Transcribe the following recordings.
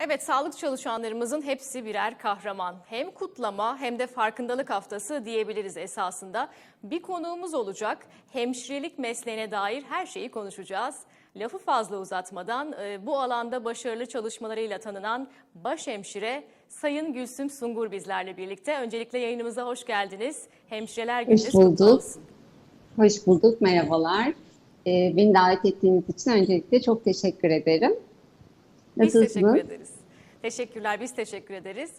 Evet, sağlık çalışanlarımızın hepsi birer kahraman. Hem kutlama hem de farkındalık haftası diyebiliriz esasında. Bir konuğumuz olacak. Hemşirelik mesleğine dair her şeyi konuşacağız. Lafı fazla uzatmadan e, bu alanda başarılı çalışmalarıyla tanınan başhemşire Sayın Gülsüm Sungur bizlerle birlikte. Öncelikle yayınımıza hoş geldiniz. Hemşireler Gününüz Hoş bulduk. Hoş bulduk, merhabalar. Ee, beni davet ettiğiniz için öncelikle çok teşekkür ederim. Biz teşekkür ederiz. Teşekkürler, biz teşekkür ederiz.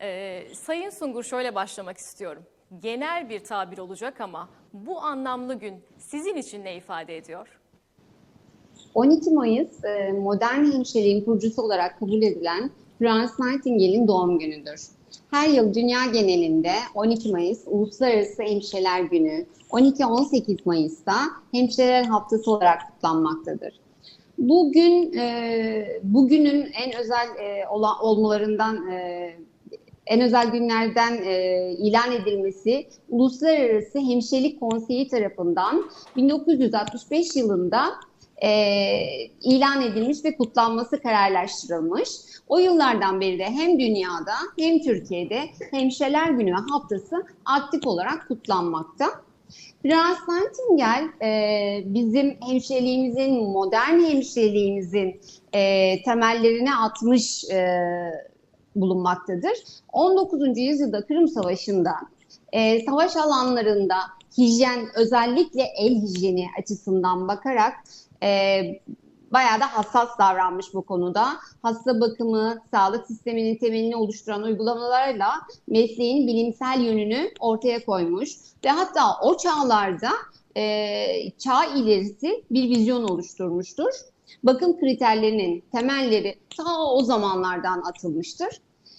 Ee, Sayın Sungur şöyle başlamak istiyorum. Genel bir tabir olacak ama bu anlamlı gün sizin için ne ifade ediyor? 12 Mayıs e, modern hemşireliğin kurucusu olarak kabul edilen Florence Nightingale'in doğum günüdür. Her yıl dünya genelinde 12 Mayıs Uluslararası Hemşireler Günü, 12-18 Mayıs'ta Hemşireler Haftası olarak kutlanmaktadır. Bugün e, bugünün en özel e, ola- olmalarından e, en özel günlerden e, ilan edilmesi Uluslararası Hemşirelik Konseyi tarafından 1965 yılında e, ilan edilmiş ve kutlanması kararlaştırılmış. O yıllardan beri de hem dünyada hem Türkiye'de Hemşireler Günü Haftası aktif olarak kutlanmakta. Florence Nightingale e, bizim hemşireliğimizin, modern hemşireliğimizin e, temellerini atmış e, bulunmaktadır. 19. yüzyılda Kırım Savaşı'nda e, savaş alanlarında hijyen, özellikle el hijyeni açısından bakarak e, bayağı da hassas davranmış bu konuda. Hasta bakımı, sağlık sisteminin temelini oluşturan uygulamalarla mesleğin bilimsel yönünü ortaya koymuş ve hatta o çağlarda e, çağ ilerisi bir vizyon oluşturmuştur. Bakım kriterlerinin temelleri ta o zamanlardan atılmıştır.